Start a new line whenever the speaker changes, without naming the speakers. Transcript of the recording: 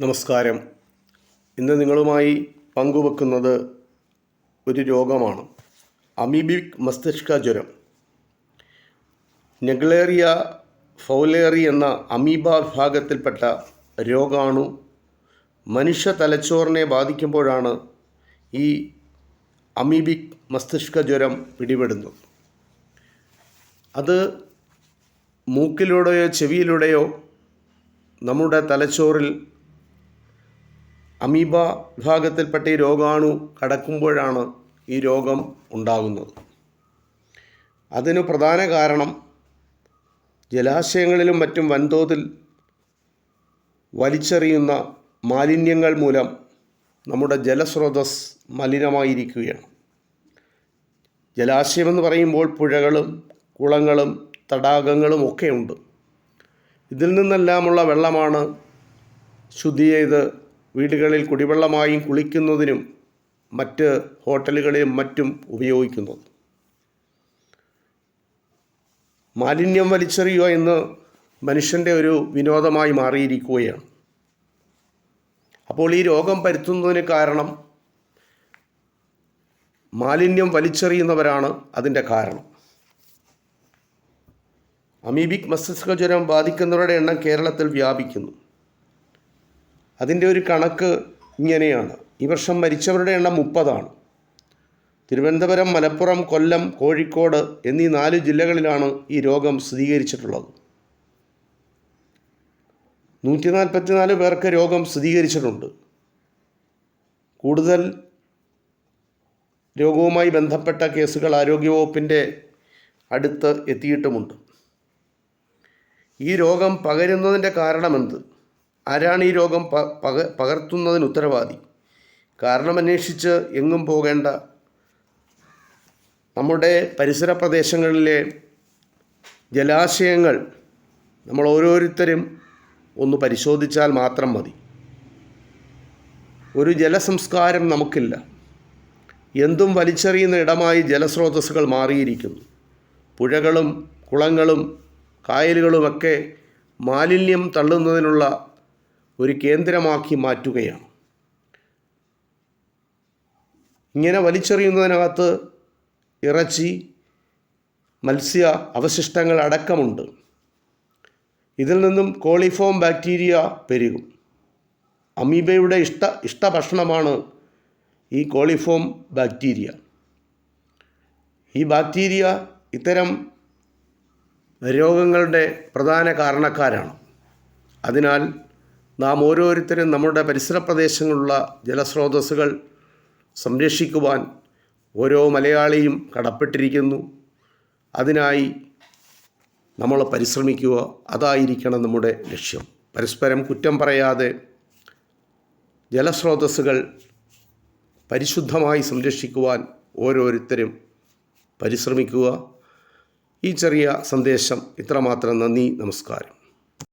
നമസ്കാരം. ഇന്ന് നിങ്ങളുമായി പങ്കുവെക്കുന്നത് ഒരു രോഗമാണ്. അമീബിക് മസ്തിഷ്ക ജ്വരം. നെഗ്ലേറിയ ഫൗലേറി എന്ന അമീബ വിഭാഗത്തിൽപ്പെട്ട രോഗാണു മനുഷ്യ തലച്ചോറിനെ ബാധിക്കുമ്പോഴാണ് ഈ അമീബിക് മസ്തിഷ്ക ജ്വരം പിടിപെടുന്നത്. അത് മൂക്കിലൂടെയോ ചെവിയിലൂടെയോ നമ്മുടെ തലച്ചോറിൽ അമീബ വിഭാഗത്തിൽപ്പെട്ട ഈ രോഗാണു കടക്കുമ്പോഴാണ് ഈ രോഗം ഉണ്ടാകുന്നത്. അതിന് പ്രധാന കാരണം ജലാശയങ്ങളിലും മറ്റും വൻതോതിൽ വലിച്ചെറിയുന്ന മാലിന്യങ്ങൾ മൂലം നമ്മുടെ ജലസ്രോതസ് മലിനമായിരിക്കുകയാണ്. ജലാശയമെന്ന് പറയുമ്പോൾ പുഴകളും കുളങ്ങളും തടാകങ്ങളും ഒക്കെയുണ്ട്. ഇതിൽ നിന്നെല്ലാമുള്ള വെള്ളമാണ് ശുദ്ധി ചെയ്ത് വീടുകളിൽ കുടിവെള്ളമായും കുളിക്കുന്നതിനും മറ്റ് ഹോട്ടലുകളിലും മറ്റും ഉപയോഗിക്കുന്നത്. മാലിന്യം വലിച്ചെറിയുക എന്ന് മനുഷ്യന്റെ ഒരു വിനോദമായി മാറിയിരിക്കുകയാണ്. അപ്പോൾ ഈ രോഗം പരത്തുന്നതിന് കാരണം മാലിന്യം വലിച്ചെറിയുന്നവരാണ് അതിന്റെ കാരണം. അമീബിക് മസ്തിഷ്ക ജ്വരം ബാധിക്കുന്നവരുടെ എണ്ണം കേരളത്തിൽ വ്യാപിക്കുന്നു. അതിന്റെ ഒരു കണക്ക് ഇങ്ങനെയാണ്. ഈ വർഷം മരിച്ചവരുടെ എണ്ണം മുപ്പതാണ്. തിരുവനന്തപുരം മലപ്പുറം കൊല്ലം കോഴിക്കോട് എന്നീ നാല് ജില്ലകളിലാണ് ഈ രോഗം സ്ഥിരീകരിച്ചിട്ടുള്ളത്. നൂറ്റി നാൽപ്പത്തിനാല് പേർക്ക് രോഗം സ്ഥിരീകരിച്ചിട്ടുണ്ട്. കൂടുതൽ രോഗവുമായി ബന്ധപ്പെട്ട കേസുകൾ ആരോഗ്യവകുപ്പിന്റെ അടുത്ത് എത്തിയിട്ടുമുണ്ട്. ഈ രോഗം പകരുന്നതിന്റെ കാരണമെന്ത്? ആരാണ് ഈ രോഗം പക പകർത്തുന്നതിന് ഉത്തരവാദി? കാരണമന്വേഷിച്ച് എങ്ങും പോകേണ്ട. നമ്മുടെ പരിസര പ്രദേശങ്ങളിലെ ജലാശയങ്ങൾ നമ്മൾ ഓരോരുത്തരും ഒന്ന് പരിശോധിച്ചാൽ മാത്രം മതി. ഒരു ജലസംസ്കാരം നമുക്കില്ല. എന്തും വലിച്ചെറിയുന്ന ഇടമായി ജലസ്രോതസ്സുകൾ മാറിയിരിക്കുന്നു. പുഴകളും കുളങ്ങളും കായലുകളുമൊക്കെ മാലിന്യം തള്ളുന്നതിനുള്ള ഒരു കേന്ദ്രമാക്കി മാറ്റുകയാണ്. ഇങ്ങനെ വലിച്ചെറിയുന്നതിനകത്ത് ഇറച്ചി മത്സ്യ അവശിഷ്ടങ്ങൾ അടക്കമുണ്ട്. ഇതിൽ നിന്നും കോളിഫോം ബാക്ടീരിയ പെരുകും. അമീബയുടെ ഇഷ്ട ഇഷ്ടഭക്ഷണമാണ് ഈ കോളിഫോം ബാക്ടീരിയ. ഈ ബാക്ടീരിയ ഇത്തരം രോഗങ്ങളുടെ പ്രധാന കാരണക്കാരാണ്. അതിനാൽ നാം ഓരോരുത്തരും നമ്മുടെ പരിസര പ്രദേശങ്ങളിലുള്ള ജലസ്രോതസ്സുകൾ സംരക്ഷിക്കുവാൻ ഓരോ മലയാളിയും കടപ്പെട്ടിരിക്കുന്നു. അതിനായി നമ്മൾ പരിശ്രമിക്കുക. അതായിരിക്കണം നമ്മുടെ ലക്ഷ്യം. പരസ്പരം കുറ്റം പറയാതെ ജലസ്രോതസ്സുകൾ പരിശുദ്ധമായി സംരക്ഷിക്കുവാൻ ഓരോരുത്തരും പരിശ്രമിക്കുക. ഈ ചെറിയ സന്ദേശം ഇത്രമാത്രം. നന്ദി നമസ്കാരം.